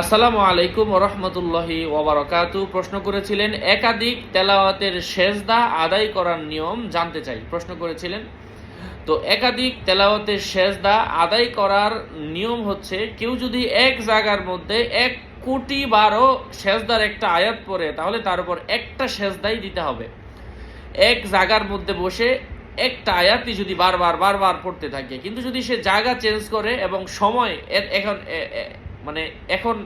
আসসালামু আলাইকুম রহমতুল্লাহি ওবরাকাতু প্রশ্ন করেছিলেন, একাধিক তেলাওয়াতের সেজদা আদায় করার নিয়ম জানতে চাই। প্রশ্ন করেছিলেন, তো একাধিক তেলাওয়াতের সেজদা আদায় করার নিয়ম হচ্ছে, কেউ যদি এক জায়গার মধ্যে এক কোটি বারো সেজদার একটা আয়াত পড়ে, তাহলে তার উপর একটা সেজদাই দিতে হবে। এক জায়গার মধ্যে বসে একটা আয়াতই যদি বারবার বারবার পড়তে থাকে, কিন্তু যদি সে জায়গা চেঞ্জ করে এবং সময় এখন মানে এখন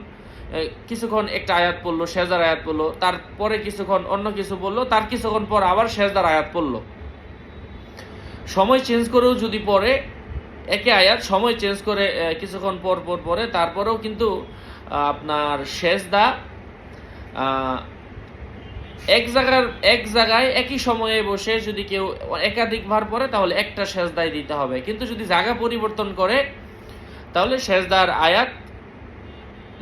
কিছুক্ষণ একটা আয়াত পড়ল সেজার আয়াত পড়ল, তারপরে কিছুক্ষণ অন্য কিছু বলল, তার কিছুক্ষণ পর আবার সেজদার আয়াত পড়ল। সময় চেঞ্জ করেও যদি পড়ে একে আয়াত, সময় চেঞ্জ করে কিছুক্ষণ পর পর পরে তারপরেও কিন্তু আপনার সেজদা এক জায়গার, এক জায়গায় একই সময়ে বসে যদি কেউ একাধিকবার পরে তাহলে একটা সেজদায় দিতে হবে। কিন্তু যদি জায়গা পরিবর্তন করে, তাহলে সেজদার আয়াত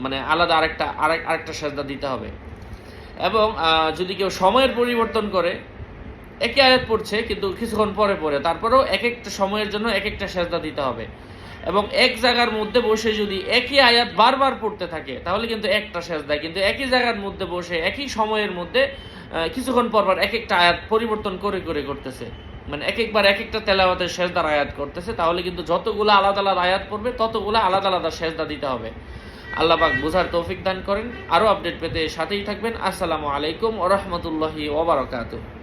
মানে আলাদা আরেকটা, আরেক, আরেকটা সেজদা দিতে হবে। এবং যদি কেউ সময়ের পরিবর্তন করে, একে আয়াত পড়ছে, কিন্তু কিছুক্ষণ পরে পরে তারপরেও এক একটা সময়ের জন্য এক একটা সেজদা দিতে হবে। এবং এক জায়গার মধ্যে বসে যদি একই আয়াত বারবার পড়তে থাকে, তাহলে কিন্তু একটা সেজদা কিন্তু একই জায়গার মধ্যে বসে, একই সময়ের মধ্যে কিছুক্ষণ পর পর এক একটা আয়াত পরিবর্তন করে করে করতেছে। মানে এক একবার এক একটা তেলাওয়াতের সেজদার আয়াত করতেছে, তাহলে কিন্তু যতগুলো আলাদা আলাদা আয়াত পড়বে, ততগুলো আলাদা আলাদা সেজদা দিতে হবে। আল্লাহ বুঝার তৌফিক দান করেন। আরও আপডেট পেতে সাথেই থাকবেন। আসসালামু আলাইকুম ও রহমতুল্লাহি ওবরাকাতুহ